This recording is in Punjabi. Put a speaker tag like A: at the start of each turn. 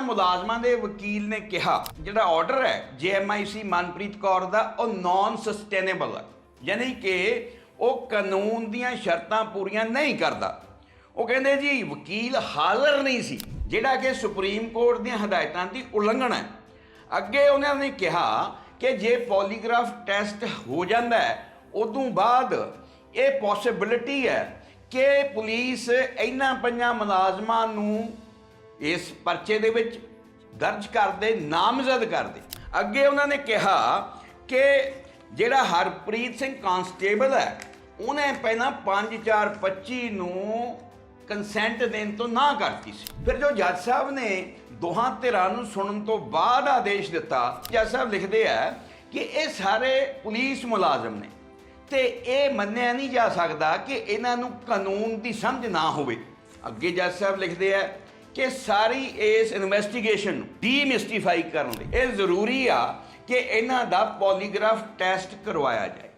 A: ਪੰਜਾਂ ਮੁਲਾਜ਼ਮਾਂ ਦੇ ਵਕੀਲ ਨੇ ਕਿਹਾ, ਜਿਹੜਾ ਆਰਡਰ ਹੈ ਜੀਐਮਆਈਸੀ ਮਨਪ੍ਰੀਤ ਕੌਰ ਦਾ, ਉਹ ਨਾਨ ਸਸਟੇਨੇਬਲ ਹੈ। ਯਾਨੀ ਕਿ ਉਹ ਕਾਨੂੰਨ ਦੀਆਂ ਸ਼ਰਤਾਂ ਪੂਰੀਆਂ ਨਹੀਂ ਕਰਦਾ। ਉਹ ਕਹਿੰਦੇ ਜੀ, ਵਕੀਲ ਹਾਜ਼ਰ ਨਹੀਂ ਸੀ, ਜਿਹੜਾ ਕਿ ਸੁਪਰੀਮ ਕੋਰਟ ਦੀਆਂ ਹਦਾਇਤਾਂ ਦੀ ਉਲੰਘਣਾ ਹੈ। ਅੱਗੇ ਉਹਨਾਂ ਨੇ ਕਿਹਾ ਕਿ ਜੇ ਪੋਲੀਗ੍ਰਾਫ ਟੈਸਟ ਹੋ ਜਾਂਦਾ ਹੈ, ਉਦੋਂ ਬਾਅਦ ਇਹ ਪੋਸਿਬਿਲਿਟੀ ਹੈ ਕਿ ਪੁਲਿਸ ਇਹਨਾਂ ਪੰਜਾਂ ਮੁਲਾਜ਼ਮਾਂ ਨੂੰ ਇਸ ਪਰਚੇ ਦੇ ਵਿੱਚ ਦਰਜ ਕਰਦੇ, ਨਾਮਜ਼ਦ ਕਰਦੇ। ਅੱਗੇ ਉਹਨਾਂ ਨੇ ਕਿਹਾ ਕਿ ਜਿਹੜਾ ਹਰਪ੍ਰੀਤ ਸਿੰਘ ਕਾਂਸਟੇਬਲ ਹੈ, ਉਹਨੇ ਪਹਿਲਾਂ 5/4/25 ਨੂੰ ਕੰਸੈਂਟ ਦੇਣ ਤੋਂ ਨਾ ਕਰਤੀ ਸੀ। ਫਿਰ ਜੋ ਜੱਜ ਸਾਹਿਬ ਨੇ ਦੋਹਾਂ ਧਿਰਾਂ ਨੂੰ ਸੁਣਨ ਤੋਂ ਬਾਅਦ ਆਦੇਸ਼ ਦਿੱਤਾ, ਜੱਜ ਸਾਹਿਬ ਲਿਖਦੇ ਆ ਕਿ ਇਹ ਸਾਰੇ ਪੁਲਿਸ ਮੁਲਾਜ਼ਮ ਨੇ ਤੇ ਇਹ ਮੰਨਿਆ ਨਹੀਂ ਜਾ ਸਕਦਾ ਕਿ ਇਹਨਾਂ ਨੂੰ ਕਾਨੂੰਨ ਦੀ ਸਮਝ ਨਾ ਹੋਵੇ। ਅੱਗੇ ਜੱਜ ਸਾਹਿਬ ਲਿਖਦੇ ਆ ਕਿ ਸਾਰੀ ਇਸ ਇਨਵੈਸਟੀਗੇਸ਼ਨ ਨੂੰ ਡੀਮਿਸਟੀਫਾਈ ਕਰਨ ਲਈ ਇਹ ਜ਼ਰੂਰੀ ਆ ਕਿ ਇਹਨਾਂ ਦਾ ਪੋਲੀਗ੍ਰਾਫ ਟੈਸਟ ਕਰਵਾਇਆ ਜਾਏ।